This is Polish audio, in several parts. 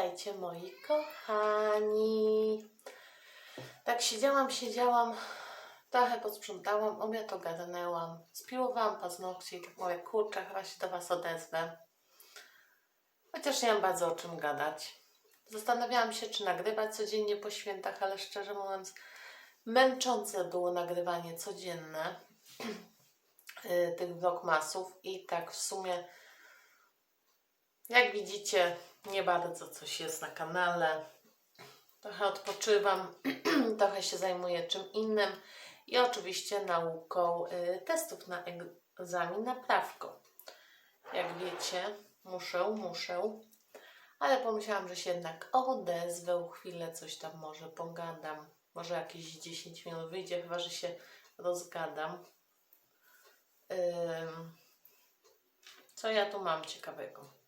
Witajcie moi kochani. Tak siedziałam, siedziałam, trochę posprzątałam, obiad ogarnęłam, spiłowałam paznokcie i tak mówię, kurczę, chyba się do Was odezwę. Chociaż nie mam bardzo o czym gadać. Zastanawiałam się, czy nagrywać codziennie po świętach, ale szczerze mówiąc, męczące było nagrywanie codzienne y, tych vlogmasów i tak w sumie jak widzicie, nie bardzo coś jest na kanale. Trochę odpoczywam, trochę się zajmuję czym innym i oczywiście nauką y, testów na egzamin na prawko. Jak wiecie, muszę, muszę, ale pomyślałam, że się jednak odezwę, chwilę coś tam może pogadam. Może jakieś 10 minut wyjdzie, chyba że się rozgadam. Co ja tu mam ciekawego?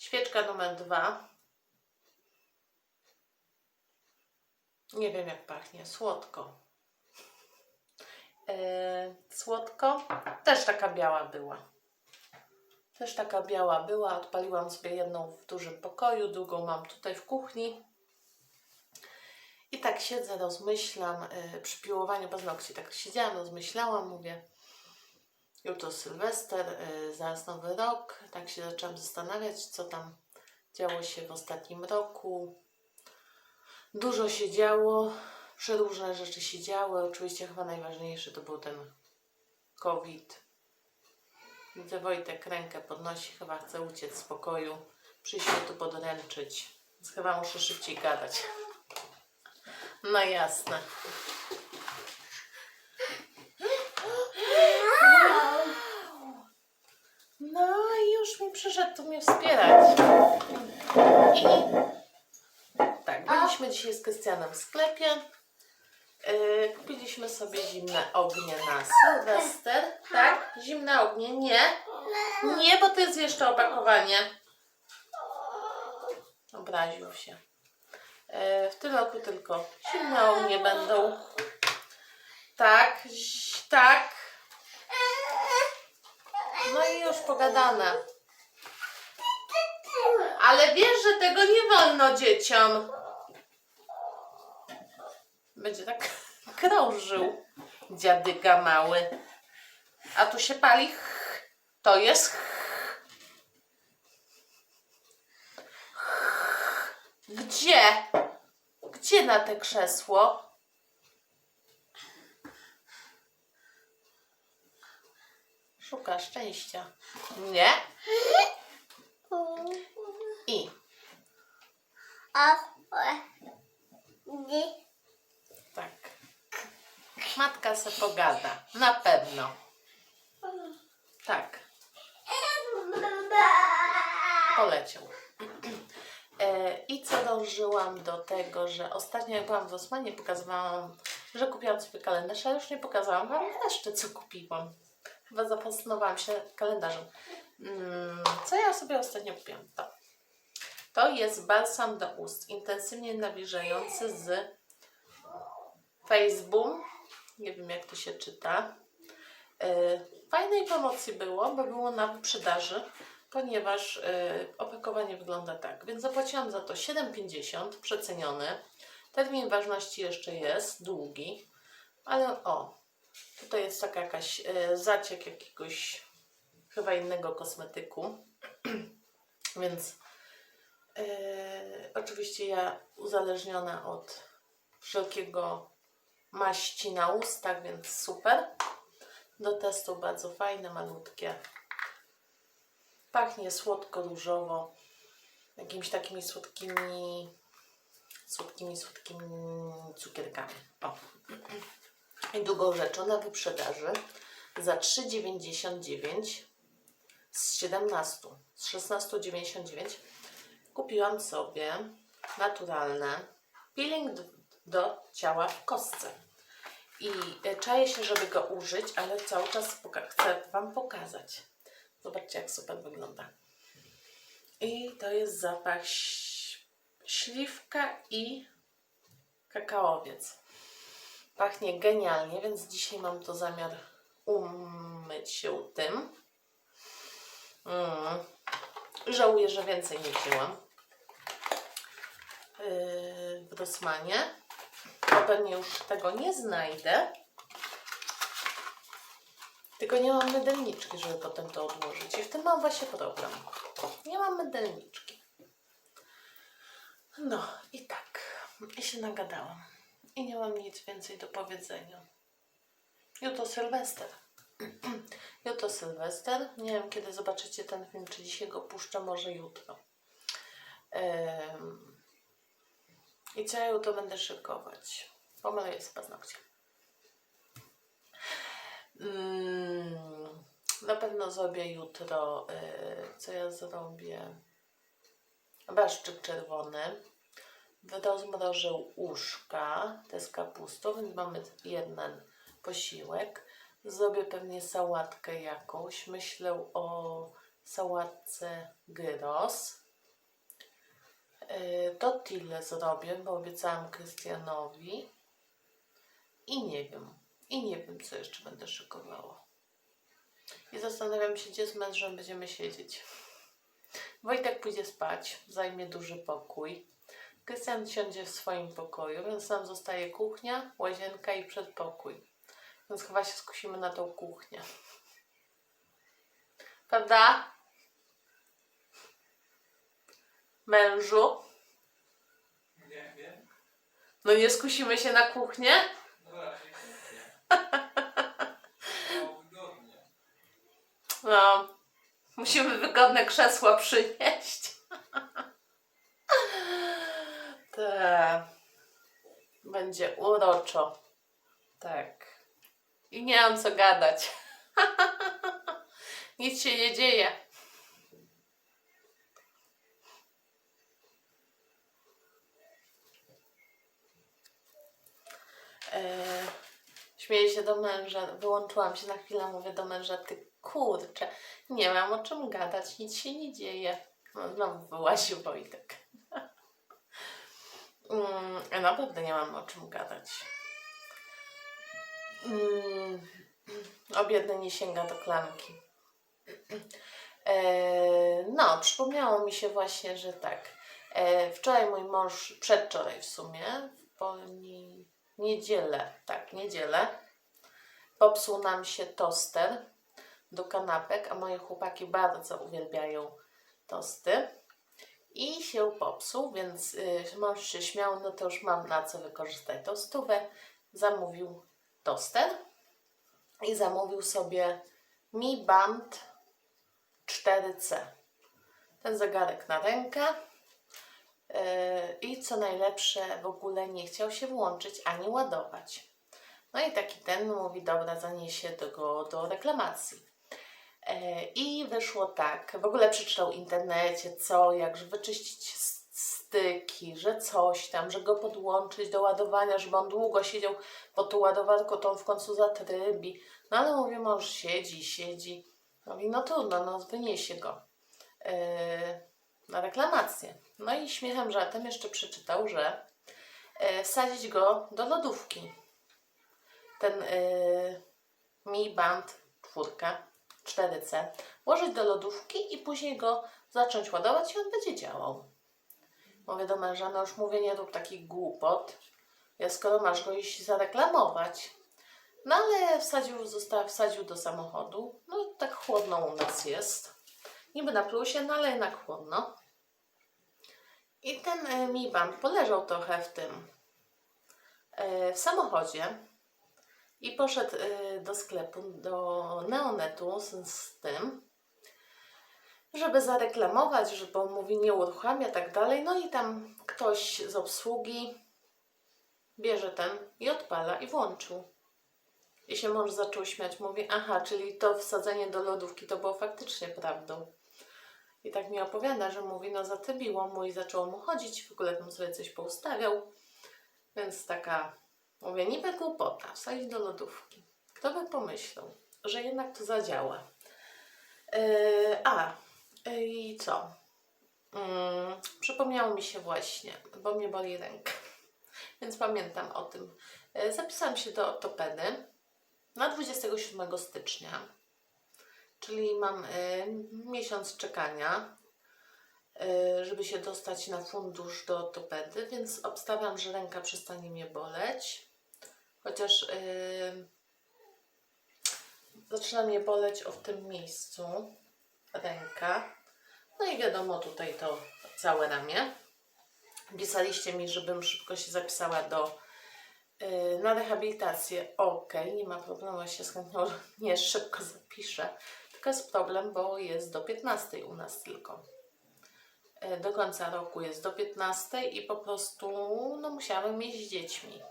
Świeczka numer dwa. Nie wiem jak pachnie. Słodko. Eee, słodko. Też taka biała była. Też taka biała była. Odpaliłam sobie jedną w dużym pokoju, drugą mam tutaj w kuchni. I tak siedzę, rozmyślam e, przy piłowaniu paznokci. Tak siedziałam, rozmyślałam, mówię jutro Sylwester, y, zaraz nowy rok. Tak się zaczęłam zastanawiać, co tam działo się w ostatnim roku. Dużo się działo, przeróżne rzeczy się działy. Oczywiście chyba najważniejszy to był ten COVID. Widzę Wojtek rękę podnosi, chyba chce uciec z pokoju. Przyjść mnie tu podręczyć. Więc chyba muszę szybciej gadać. No jasne. No i już mi przyszedł tu mnie wspierać. I tak, byliśmy dzisiaj z Krystianem w sklepie. Yy, kupiliśmy sobie zimne ognie na Sylwester. Tak? Zimne ognie? Nie. Nie, bo to jest jeszcze opakowanie. Obraził się. Yy, w tym roku tylko zimne ognie będą. Tak, tak. No i już pogadane. Ale wiesz, że tego nie wolno dzieciom. Będzie tak krążył dziadyga mały. A tu się pali. To jest. Gdzie? Gdzie na te krzesło? Szuka szczęścia. Nie? I tak. Matka se pogada. Na pewno. Tak. Poleciał. E, I co dążyłam do tego, że ostatnio jak byłam w Osmanie pokazywałam, że kupiłam sobie kalendarz, ale już nie pokazałam wam jeszcze co kupiłam. Chyba zafascynowałam się kalendarzem. Mm, co ja sobie ostatnio kupiłam? To. To jest balsam do ust, intensywnie nawilżający z Facebook. Nie wiem jak to się czyta. Yy, Fajnej promocji było, bo było na wyprzedaży, ponieważ yy, opakowanie wygląda tak. Więc zapłaciłam za to 7,50 przeceniony. Termin ważności jeszcze jest długi, ale o, tutaj jest taka jakaś yy, zaciek jakiegoś chyba innego kosmetyku. Więc yy, oczywiście ja uzależniona od wszelkiego maści na ustach, więc super. Do testu bardzo fajne, malutkie. Pachnie słodko-różowo. Jakimiś takimi słodkimi, słodkimi, słodkimi cukierkami. O. I drugą rzeczą na wyprzedaży za 3,99 z 17, z 16,99 kupiłam sobie naturalne peeling do ciała w kostce. I e, czaję się, żeby go użyć, ale cały czas chcę Wam pokazać. Zobaczcie, jak super wygląda. I to jest zapach śliwka i kakaowiec. Pachnie genialnie, więc dzisiaj mam to zamiar umyć się tym. Mm. Żałuję, że więcej nie wzięłam. yy, w Rossmanie. Bo pewnie już tego nie znajdę. Tylko nie mam mydelniczki, żeby potem to odłożyć. I w tym mam właśnie problem. Nie mam mydelniczki. No i tak. I się nagadałam. I nie mam nic więcej do powiedzenia. Jutro Sylwester. Jutro Sylwester. Nie wiem, kiedy zobaczycie ten film, czy dzisiaj go puszczę, może jutro. I co ja jutro będę szykować? Pomaluję sobie paznokcie. Mm, na pewno zrobię jutro, y, co ja zrobię? Barszczyk czerwony. Rozmrożył uszka, te z kapustą, więc mamy jeden posiłek. Zrobię pewnie sałatkę jakąś. Myślę o sałatce gyros. Yy, tortille zrobię, bo obiecałam Krystianowi. I nie wiem. I nie wiem, co jeszcze będę szykowała. I zastanawiam się, gdzie z mężem będziemy siedzieć. Wojtek pójdzie spać, zajmie duży pokój. Krystian siądzie w swoim pokoju, więc nam zostaje kuchnia, łazienka i przedpokój. Więc chyba się skusimy na tą kuchnię. Prawda? Mężu? Nie wiem. No nie skusimy się na kuchnię? No raczej wygodnie. No. Musimy wygodne krzesła przynieść. Tak. Będzie uroczo. Tak. I nie mam co gadać. Nic się nie dzieje. Eee, śmieję się do męża, wyłączyłam się na chwilę, mówię do męża, ty kurczę, nie mam o czym gadać, nic się nie dzieje. No, znowu wyłaził Wojtek. Mm, naprawdę nie mam o czym gadać. Mm, o biedny nie sięga do klamki. E, no, przypomniało mi się właśnie, że tak. E, wczoraj mój mąż, przedwczoraj w sumie, w poni... niedzielę, tak, niedzielę, popsuł nam się toster do kanapek, a moje chłopaki bardzo uwielbiają tosty. I się popsuł, więc y, mąż się śmiał, no to już mam na co wykorzystać tą stówę. Zamówił toster i zamówił sobie Mi Band 4C. Ten zegarek na rękę. Yy, I co najlepsze, w ogóle nie chciał się włączyć ani ładować. No i taki ten mówi, dobra, zaniesie go do reklamacji. E, I wyszło tak, w ogóle przeczytał w internecie, co, jak wyczyścić styki, że coś tam, że go podłączyć do ładowania, żeby on długo siedział pod tą ładowarką, to on w końcu zatrybi. No ale mówię, mąż siedzi, siedzi. Mówi, no trudno, no wyniesie go e, na reklamację. No i śmiechem, żartem jeszcze przeczytał, że e, wsadzić go do lodówki. Ten e, Mi Band 4 4C, włożyć do lodówki i później go zacząć ładować i on będzie działał. Mówię do męża, no już mówię, nie rób takich głupot, ja skoro masz go iść zareklamować. No ale wsadził, został, wsadził do samochodu, no tak chłodno u nas jest. Niby na plusie, no ale jednak chłodno. I ten e, Mi Band poleżał trochę w tym, e, w samochodzie. I poszedł y, do sklepu, do Neonetu z, z tym, żeby zareklamować, żeby on mówi nie uruchamia, tak dalej. No i tam ktoś z obsługi bierze ten i odpala i włączył. I się mąż zaczął śmiać, mówi, aha, czyli to wsadzenie do lodówki to było faktycznie prawdą. I tak mi opowiada, że mówi, no zatrybiło mu i zaczęło mu chodzić, w ogóle tam sobie coś poustawiał. Więc taka Mówię, niby głupota, wsadzić do lodówki. Kto by pomyślał, że jednak to zadziała. Yy, a, i co? Yy, przypomniało mi się właśnie, bo mnie boli ręka. Więc pamiętam o tym. Yy, zapisałam się do ortopedy na 27 stycznia, czyli mam yy, miesiąc czekania. y, żeby się dostać na fundusz do ortopedy, więc obstawiam, że ręka przestanie mnie boleć. Chociaż y, zaczyna mnie boleć o w tym miejscu ręka. No i wiadomo, tutaj to całe ramię. Pisaliście mi, żebym szybko się zapisała do y, na rehabilitację. Okej, nie ma problemu, ja się z nie szybko zapiszę. Tylko jest problem, bo jest do 15 u nas tylko. Y, Do końca roku jest do 15 i po prostu no, musiałam iść z dziećmi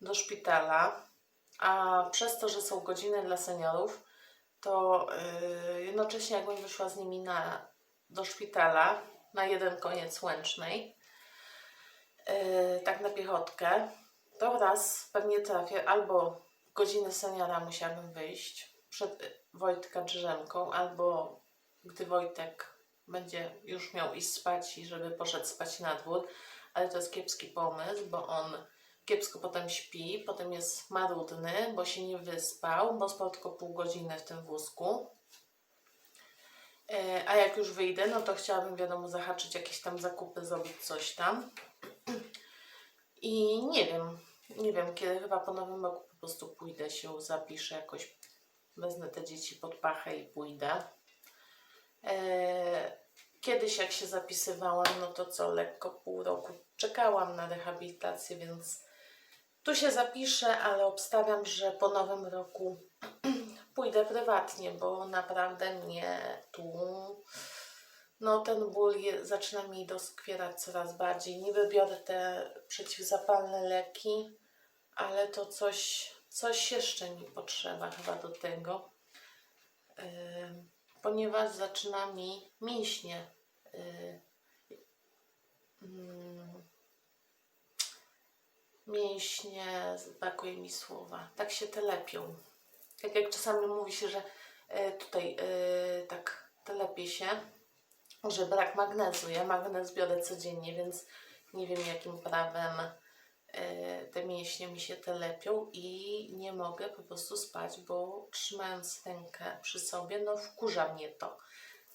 do szpitala. A przez to, że są godziny dla seniorów, to yy, jednocześnie jakbym wyszła z nimi na, do szpitala na jeden koniec łącznej, yy, tak na piechotkę, to raz pewnie trafię albo godziny seniora musiałabym wyjść przed y, Wojtka drzemką, albo gdy Wojtek będzie już miał iść spać i żeby poszedł spać na dwór, ale to jest kiepski pomysł, bo on kiepsko potem śpi, potem jest marudny, bo się nie wyspał, bo spał tylko pół godziny w tym wózku. E, A jak już wyjdę, no to chciałabym wiadomo zahaczyć jakieś tam zakupy, zrobić coś tam. I nie wiem, nie wiem, kiedy chyba po nowym roku po prostu pójdę się, zapiszę jakoś, wezmę te dzieci pod pachę i pójdę. E, Kiedyś jak się zapisywałam, no to co, lekko pół roku czekałam na rehabilitację, więc tu się zapiszę, ale obstawiam, że po nowym roku pójdę prywatnie, bo naprawdę mnie tu, no ten ból je, zaczyna mi doskwierać coraz bardziej. Niby biorę te przeciwzapalne leki, ale to coś, coś jeszcze mi potrzeba chyba do tego, yy, ponieważ zaczyna mi mięśnie yy, mm, mięśnie, brakuje mi słowa, tak się telepią. Tak jak czasami mówi się, że e, tutaj e, tak telepie się, że brak magnezu. Ja magnez biorę codziennie, więc nie wiem jakim prawem e, te mięśnie mi się telepią i nie mogę po prostu spać, bo trzymając rękę przy sobie, no wkurza mnie to.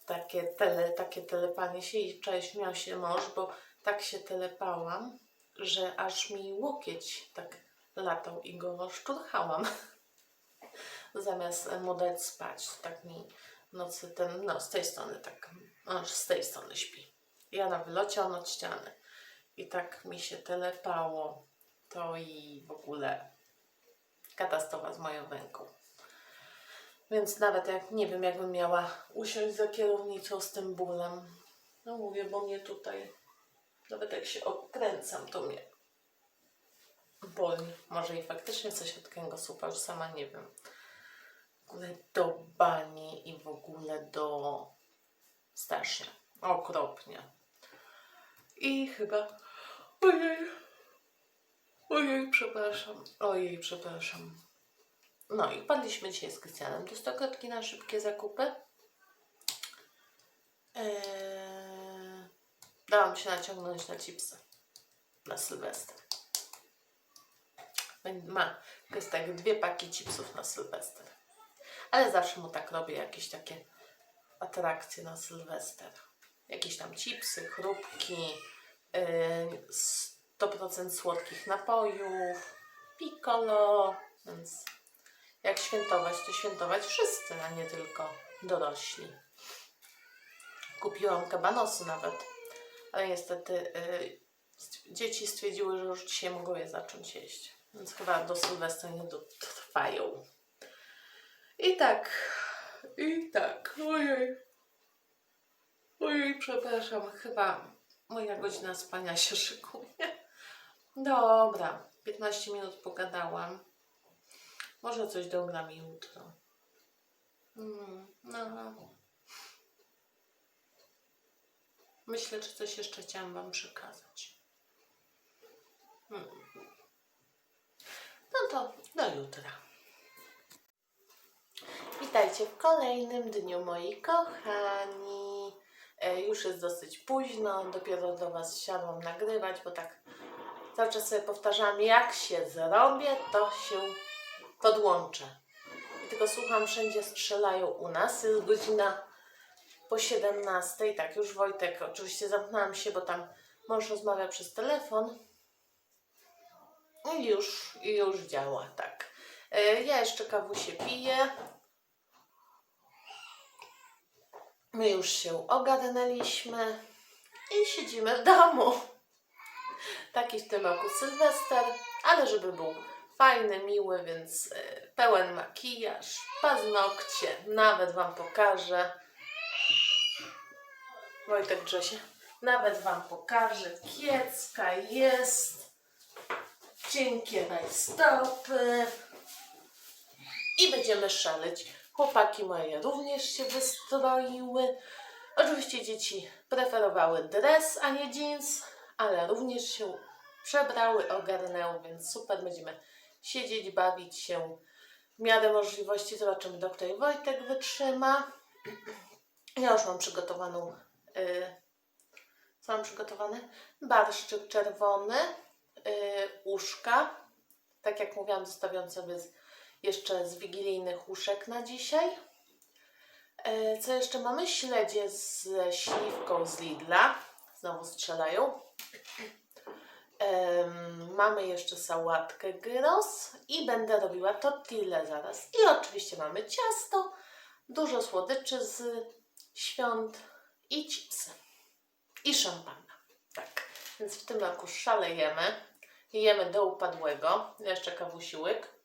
Takie, tele, takie telepanie się i wczoraj śmiał się mąż, bo tak się telepałam, że aż mi łokieć tak latał i go szturchałam. Zamiast mu dać spać, tak mi nocy ten, no z tej strony tak, aż z tej strony śpi. Ja na wylocie, on od ściany. I tak mi się telepało to i w ogóle katastrofa z moją ręką. Więc nawet jak nie wiem, jakbym miała usiąść za kierownicą z tym bólem. No mówię, bo mnie tutaj nawet jak się odkręcam, to mnie boli. Może i faktycznie coś od kręgosłupa, już sama nie wiem. W ogóle do bani i w ogóle do... Strasznie. Okropnie. I chyba... Ojej. Ojej, przepraszam. Ojej, przepraszam. No i padliśmy dzisiaj z Krystianem do Stokrotki na szybkie zakupy. Eee, dałam się naciągnąć na chipsy na Sylwester. Ma, jest tak dwie paki chipsów na Sylwester. Ale zawsze mu tak robię, jakieś takie atrakcje na Sylwester. Jakieś tam chipsy, chrupki, yy, 100% słodkich napojów, piccolo, więc jak świętować, to świętować wszyscy, a nie tylko dorośli. Kupiłam kabanosy nawet, ale niestety y, dzieci stwierdziły, że już dzisiaj mogą je zacząć jeść, więc chyba do Sylwestra nie dotrwają. I tak, i tak, ojej, ojej, przepraszam, chyba moja godzina spania się szykuje. Dobra, 15 minut pogadałam. Może coś dogram jutro. Mm, no. Myślę, czy coś jeszcze chciałam Wam przekazać. Hmm. No to do jutra. Witajcie w kolejnym dniu, moi kochani. E, już jest dosyć późno, dopiero do Was siadłam nagrywać, bo tak cały czas sobie powtarzam, jak się zrobię, to się podłączę. I tylko słucham, wszędzie strzelają u nas. Jest godzina po po 17. Tak, już Wojtek, oczywiście zamknęłam się, bo tam mąż rozmawia przez telefon. I już, już działa, tak. E, Ja jeszcze kawusie piję. My już się ogarnęliśmy i siedzimy w domu. Taki w tym roku Sylwester, ale żeby był fajny, miły, więc e, pełen makijaż, paznokcie, nawet Wam pokażę. Wojtek Grzesie, nawet Wam pokażę. Kiecka jest, cienkie rajstopy i będziemy szaleć. Chłopaki moje również się wystroiły. Oczywiście dzieci preferowały dres, a nie jeans, ale również się przebrały, ogarnęły, więc super. Będziemy siedzieć, bawić się w miarę możliwości. Zobaczymy, do której Wojtek wytrzyma. Ja już mam przygotowaną. Y, co mam przygotowane? Barszczyk czerwony, y, uszka. Tak jak mówiłam, zostawiam sobie z, jeszcze z wigilijnych uszek na dzisiaj. E, Co jeszcze mamy? Śledzie ze śliwką z Lidla. Znowu strzelają. Em, mamy jeszcze sałatkę gyros i będę robiła tortillę zaraz. I oczywiście mamy ciasto, dużo słodyczy z świąt i chipsy. I szampana. Tak. Więc w tym roku szalejemy. Jemy do upadłego. Jeszcze kawusiłek.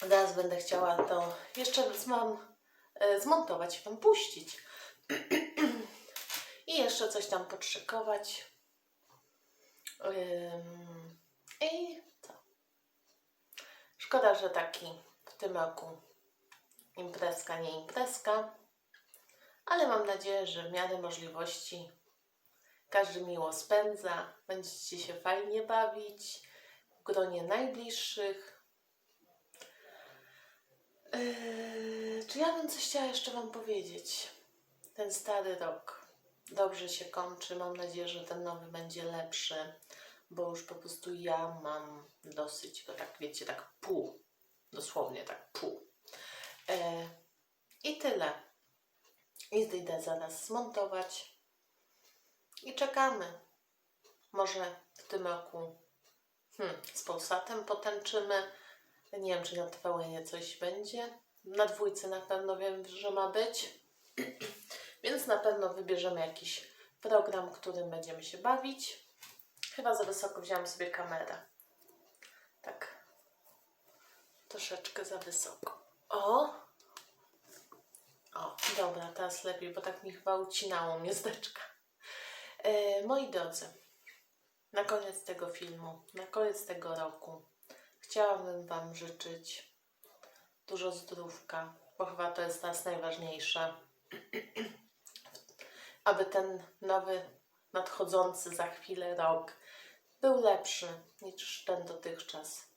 Teraz będę chciała to jeszcze mam e, zmontować i Wam puścić. I jeszcze coś tam podszykować. I co? Szkoda, że taki w tym roku imprezka, nie imprezka. Ale mam nadzieję, że w miarę możliwości każdy miło spędza. Będziecie się fajnie bawić w gronie najbliższych. Yy, czy ja bym coś chciała jeszcze Wam powiedzieć? Ten stary rok dobrze się kończy. Mam nadzieję, że ten nowy będzie lepszy, bo już po prostu ja mam dosyć go tak, wiecie, tak pół. Dosłownie tak pół. E, I tyle. I idę zaraz zmontować. I czekamy. Może w tym roku hmm, z Polsatem potęczymy. Nie wiem, czy na TVN coś będzie. Na dwójce na pewno wiem, że ma być. Więc na pewno wybierzemy jakiś program, którym będziemy się bawić. Chyba za wysoko wziąłam sobie kamerę. Tak. Troszeczkę za wysoko. O! O, dobra, teraz lepiej, bo tak mi chyba ucinało mnie zdeczka. E, moi drodzy, na koniec tego filmu, na koniec tego roku chciałabym Wam życzyć dużo zdrówka, bo chyba to jest nas najważniejsze. Aby ten nowy, nadchodzący za chwilę rok był lepszy niż ten dotychczas.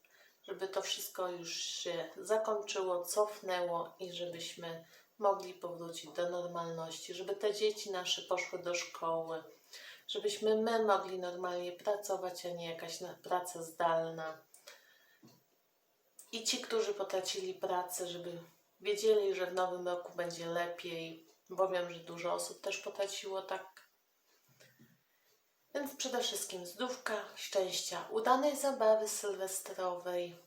Żeby to wszystko już się zakończyło, cofnęło i żebyśmy mogli powrócić do normalności, żeby te dzieci nasze poszły do szkoły, żebyśmy my mogli normalnie pracować, a nie jakaś praca zdalna. I ci, którzy potracili pracę, żeby wiedzieli, że w nowym roku będzie lepiej, bo wiem, że dużo osób też potraciło tak. Więc przede wszystkim zdrówka, szczęścia, udanej zabawy sylwestrowej,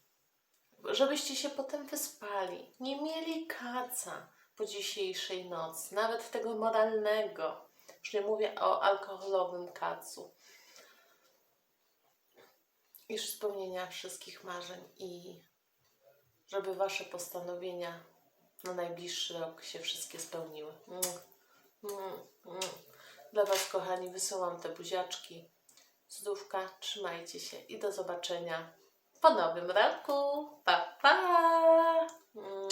żebyście się potem wyspali, nie mieli kaca po dzisiejszej nocy, nawet tego moralnego. Już nie mówię o alkoholowym kacu. I spełnienia wszystkich marzeń i żeby Wasze postanowienia na najbliższy rok się wszystkie spełniły. Mm, mm, mm. Dla Was, kochani, wysyłam te buziaczki. Zdrówka, trzymajcie się i do zobaczenia po nowym roku. Pa, pa! Mm.